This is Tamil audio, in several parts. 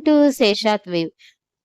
டு சேஷாத் வேவ்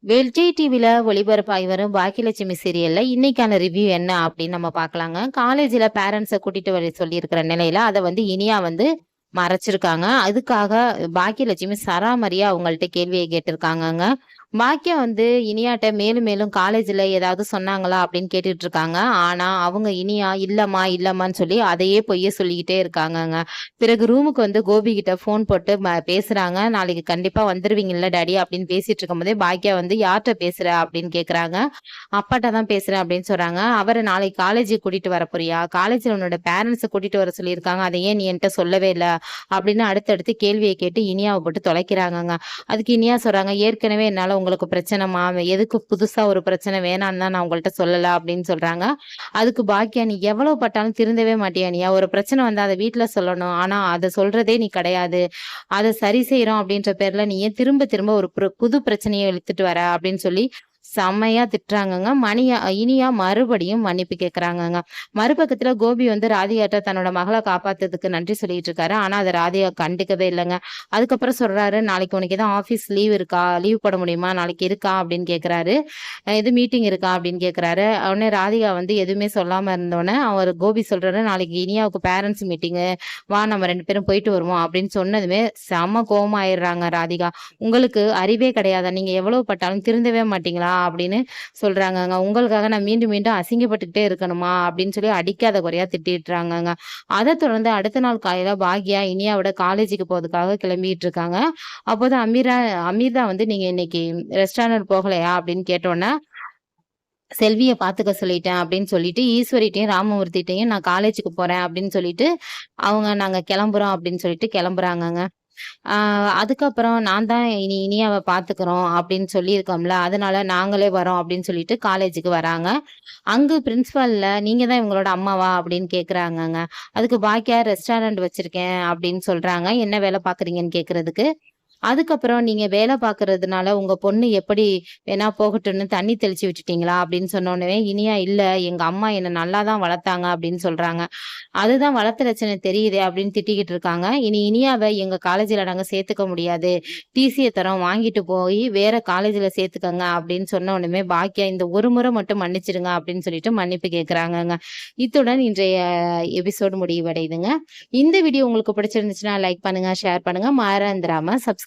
விஜய் டிவியில் ஒளிபரப்பாகி வரும் பாக்கியலட்சுமி சீரியல்ல இன்னைக்கான ரிவ்யூ என்ன அப்படின்னு நம்ம பார்க்கலாங்க. காலேஜில் பேரண்ட்ஸை கூட்டிட்டு வர சொல்லியிருக்கிற நிலையில அதை வந்து இனியா வந்து மறைச்சிருக்காங்க. அதுக்காக பாக்கியலட்சுமி சராமரியா அவங்கள்ட்ட கேள்வியை கேட்டிருக்காங்கங்க. பாக்கியம் வந்து இனியாட்ட மேலும் மேலும் காலேஜில் ஏதாவது சொன்னாங்களா அப்படின்னு கேட்டுட்டு இருக்காங்க. ஆனால் அவங்க இனியா இல்லம்மா இல்லம்மான்னு சொல்லி அதையே பொய்ய சொல்லிக்கிட்டே இருக்காங்கங்க. பிறகு ரூமுக்கு வந்து கோபி கிட்ட ஃபோன் போட்டு பேசுகிறாங்க பேசுறாங்க. நாளைக்கு கண்டிப்பாக வந்துருவீங்கல்ல டேடி அப்படின்னு பேசிட்டு இருக்கும்போதே பாக்கியா வந்து யார்கிட்ட பேசுற அப்படின்னு கேட்குறாங்க அப்பாட்ட தான் பேசுறேன் அப்படின்னு சொல்றாங்க. அவரை நாளைக்கு காலேஜுக்கு கூட்டிட்டு வர போறியா? காலேஜில் உன்னோட பேரண்ட்ஸை கூட்டிட்டு வர சொல்லியிருக்காங்க. அதை ஏன் நீ என்கிட்ட சொல்லவே இல்லை? அப்படின்னு அடுத்தடுத்து கேள்வியை கேட்டு இனியாவை போட்டு தொலைக்கிறாங்கங்க. அதுக்கு இனியா சொல்றாங்க ஏற்கனவே என்னால் உங்களுக்கு பிரச்சனைமா எதுக்கு புதுசா ஒரு பிரச்சனை வேணான்னு தான் நான் உங்கள்கிட்ட சொல்லல அப்படின்னு சொல்றாங்க. அதுக்கு பாக்கியா நீ எவ்வளவு பட்டாலும் திருந்தவே மாட்டியா நீயா? ஒரு பிரச்சனை வந்தா அதை வீட்டுல சொல்லணும். ஆனா அதை சொல்றதே நீ கிடையாது. அதை சரி செய்யறோம் அப்படின்ற பேர்ல நீ ஏன் திரும்ப திரும்ப ஒரு புது பிரச்சனையை இழுத்துட்டு வர அப்படின்னு சொல்லி செம்மையா திட்டுறாங்கங்க. மணியா இனியா மறுபடியும் மன்னிப்பு கேட்குறாங்கங்க மறுபக்கத்துல கோபி வந்து ராதிகாட்ட தன்னோட மகளை காப்பாத்துறதுக்கு நன்றி சொல்லிட்டு இருக்காரு. ஆனா அதை ராதிகா கண்டுக்கவே இல்லைங்க. அதுக்கப்புறம் சொல்றாரு நாளைக்கு உனக்கு எதாவது ஆஃபீஸ் லீவ் இருக்கா? லீவ் போட முடியுமா? நாளைக்கு இருக்கா? அப்படின்னு கேக்குறாரு. இது மீட்டிங் இருக்கா? அப்படின்னு கேக்குறாரு. உடனே ராதிகா வந்து எதுவுமே சொல்லாம இருந்தோடனே அவர் கோபி சொல்றாரு நாளைக்கு இனியாவுக்கு பேரண்ட்ஸ் மீட்டிங்கு வா நம்ம ரெண்டு பேரும் போயிட்டு வருவோம். அப்படின்னு சொன்னதுமே செம கோபமாயிடுறாங்க ராதிகா. உங்களுக்கு அறிவே கிடையாதா? நீங்க எவ்வளவு பட்டாலும் திருந்தவே மாட்டீங்களா? அப்படின்னு சொல்றாங்கங்க. உங்களுக்காக நான் மீண்டும் மீண்டும் அசிங்கப்பட்டுக்கிட்டே இருக்கணுமா அப்படின்னு சொல்லி அடிக்காத குறையா திட்டிடுறாங்கங்க அதை தொடர்ந்து அடுத்த நாள் காலையில பாக்யா இனியாவோட காலேஜுக்கு போறதுக்காக கிளம்பிட்டு இருக்காங்க. அப்போது அமீரா அமீர்தா வந்து நீங்க இன்னைக்கு ரெஸ்டாரண்ட் போகலையா அப்படின்னு கேட்டோன்னே செல்வியை பார்த்துக்க சொல்லிட்டேன் அப்படின்னு சொல்லிட்டு ஈஸ்வரிட்டையும் ராமமூர்த்திட்டையும் நான் காலேஜுக்கு போறேன் அப்படின்னு சொல்லிட்டு அவங்க நாங்க கிளம்புறோம் அப்படின்னு சொல்லிட்டு கிளம்புறாங்கங்க. அதுக்கப்புறம் நான் தான் இனி இனி அவள் பார்த்துக்கிறோம் அப்படின்னு சொல்லியிருக்கோம்ல அதனால நாங்களே வரோம் அப்படின்னு சொல்லிட்டு காலேஜுக்கு வராங்க. அங்கு பிரின்ஸ்பாலில் நீங்க தான் இவங்களோட அம்மாவா அப்படின்னு கேட்குறாங்கங்க அதுக்கு பாக்கியா ரெஸ்டாரண்ட் வச்சிருக்கேன் அப்படின்னு சொல்றாங்க. என்ன வேலை பார்க்குறீங்கன்னு கேட்கறதுக்கு அதுக்கப்புறம் நீங்க வேலை பார்க்கறதுனால உங்க பொண்ணு எப்படி வேணா போகட்டும்னு தண்ணி தெளிச்சு விட்டுட்டீங்களா அப்படின்னு சொன்னோடனே இனியா இல்ல எங்க அம்மா என்ன நல்லா தான் வளர்த்தாங்க அப்படின்னு சொல்றாங்க. அதுதான் வளர்த்த லட்சணை தெரியுதே அப்படின்னு திட்டிக்கிட்டு இருக்காங்க. இனி இனியாவை எங்க காலேஜில் நாங்க சேர்த்துக்க முடியாது. டிசியை தரம் வாங்கிட்டு போய் வேற காலேஜில் சேர்த்துக்கங்க அப்படின்னு சொன்ன உடனே பாக்கியா இந்த ஒரு முறை மட்டும் மன்னிச்சிடுங்க அப்படின்னு சொல்லிட்டு மன்னிப்பு கேட்குறாங்கங்க இத்துடன் இன்றைய எபிசோடு முடிவடையுதுங்க. இந்த வீடியோ உங்களுக்கு பிடிச்சிருந்துச்சுன்னா லைக் பண்ணுங்க ஷேர் பண்ணுங்க. மாறந்திராம சப்ஸ்கிரைப்